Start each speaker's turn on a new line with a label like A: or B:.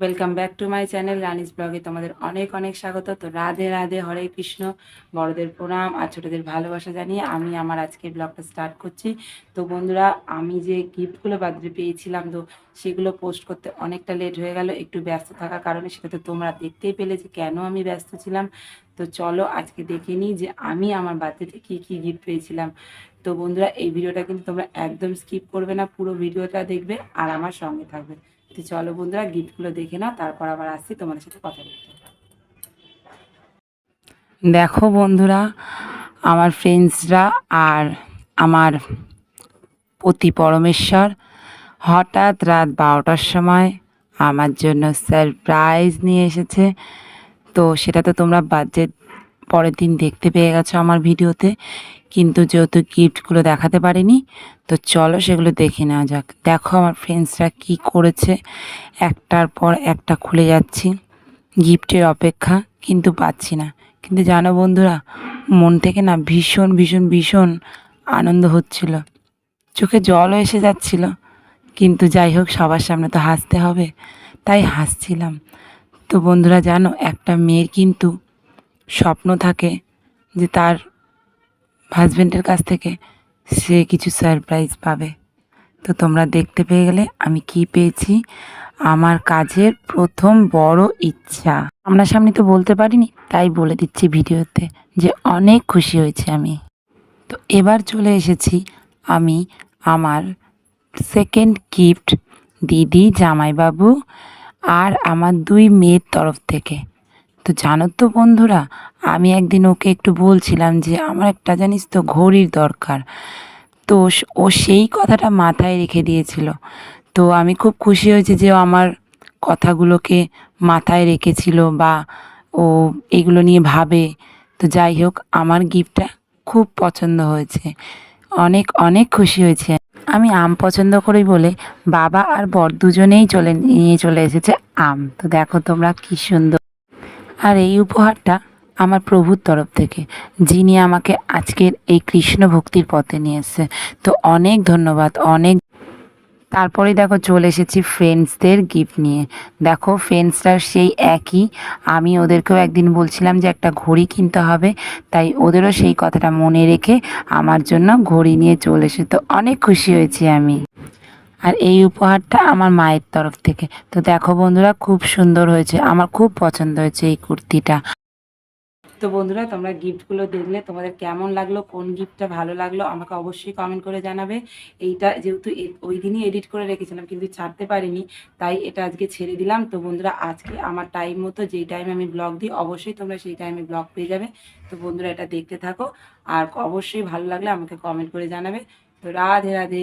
A: Welcome back to my channel রানিস ব্লগে তোমাদের অনেক অনেক স্বাগত। তো রাধে রাধে, হরে কৃষ্ণ। বড়দের প্রণাম আর ছোটদের ভালোবাসা জানিয়ে আমি আমার আজকের ব্লগটা স্টার্ট করছি। তো বন্ধুরা, আমি যে গিফটগুলো বার্থডে পেয়েছিলাম, তো সেগুলো পোস্ট করতে অনেকটা লেট হয়ে গেল। একটু ব্যস্ত থাকার কারণে সেটা তো তোমরা দেখতেই পেলে যে কেন আমি ব্যস্ত ছিলাম। তো চলো আজকে দেখে নিই যে আমি আমার বার্থডেতে কী কী গিফট পেয়েছিলাম। তো বন্ধুরা, এই ভিডিওটা কিন্তু তোমরা একদম স্কিপ করবে না, পুরো ভিডিওটা দেখবে আর আমার সঙ্গে থাকবে। তো চলো বন্ধুরা, গিফটগুলো দেখে নাও, তারপর আবার আসছি তোমাদের সাথে কথা বলতে। দেখো বন্ধুরা, আমার ফ্রেন্ডসরা আর আমার পতি পরমেশ্বর, হঠাৎ রাত বারোটার সময় আমার জন্য সারপ্রাইজ নিয়ে এসেছে। তো সেটা তো তোমরা বাজেট পরের দিন দেখতে পেয়ে গেছো আমার ভিডিওতে। কিন্তু যেহেতু গিফটগুলো দেখাতে পারিনি, তো চলো সেগুলো দেখে নেওয়া যাক। দেখো আমার ফ্রেন্ডসরা কি করেছে। একটার পর একটা খুলে যাচ্ছি। গিফটের অপেক্ষা কিন্তু পাচ্ছি না। কিন্তু জানো বন্ধুরা, মন থেকে না ভীষণ ভীষণ ভীষণ আনন্দ হচ্ছিল। চোখে জলও এসে যাচ্ছিল। কিন্তু যাই হোক, সবার সামনে তো হাসতে হবে। তাই হাসছিলাম। তো বন্ধুরা, জানো, একটা মেয়ের কিন্তু স্বপ্ন থাকে যে তার হাজব্যান্ডের কাছ থেকে সে কিছু সারপ্রাইজ পাবে। তো তোমরা দেখতে পেয়ে গেলে আমি কি পেয়েছি? আমার কাজের প্রথম বড় ইচ্ছা। আমরা সামনে তো বলতে পারিনি, তাই বলে দিচ্ছি ভিডিওতে যে অনেক খুশি হয়েছে আমি। তো এবার চলে এসেছি আমি আমার সেকেন্ড গিফট দিদি জামাইবাবু আর আমার দুই মেয়ের তরফ থেকে। তো জানো তো বন্ধুরা, আমি একদিন ওকে একটু বলছিলাম যে আমার একটা জানিস তো ঘড়ির দরকার। তো ও সেই কথাটা মাথায় রেখে দিয়েছিল। তো আমি খুব খুশি হয়েছি যে আমার কথাগুলোকে মাথায় রেখেছিল বা ও এগুলো নিয়ে ভাবে। তো যাই হোক, আমার গিফটটা খুব পছন্দ হয়েছে। অনেক অনেক খুশি হয়েছে। আমি আম পছন্দ করি বলে বাবা আর বর দুজনেই চলে, নিয়ে চলে এসেছে আম। তো দেখো তোমরা কি সুন্দর আর এই উপহারটা আমার প্রভুর তরফ থেকে, যিনি আমাকে আজকের এই কৃষ্ণ ভক্তির পথে নিয়ে তো অনেক ধন্যবাদ, অনেক তারপরে দেখো চলে এসেছি ফ্রেন্ডসদের গিফট নিয়ে। দেখো ফ্রেন্ডসরা সেই একই, আমি ওদেরকেও একদিন বলছিলাম যে একটা ঘড়ি কিনতে হবে, তাই ওদেরও সেই কথাটা মনে রেখে আমার জন্য ঘড়ি নিয়ে চলে এসে তো অনেক খুশি হয়েছি আমি। আর এই উপহারটা আমার মায়ের তরফ থেকে। তো দেখো বন্ধুরা, খুব সুন্দর হয়েছে। আমার খুব পছন্দ হয়েছে এই কুর্তিটা। তো বন্ধুরা, তোমরা গিফটগুলো দেখলে তোমাদের কেমন লাগল, কোন গিফটটা ভালো লাগল, আমাকে অবশ্যই কমেন্ট করে জানাবে। এইটা যেহেতু ওই দিনই এডিট করে রেখেছিলাম, কিন্তু ছাড়তে পারিনি, তাই এটা আজকে ছেড়ে দিলাম। তো বন্ধুরা, আজকে আমার টাইম মতো যেই টাইমে আমি ব্লগ দিই, অবশ্যই তোমরা সেই টাইমে ব্লগ পেয়ে যাবে। তো বন্ধুরা, এটা দেখতে থাকো। আর অবশ্যই ভালো লাগলে আমাকে কমেন্ট করে জানাবে। তো রাধে রাধে।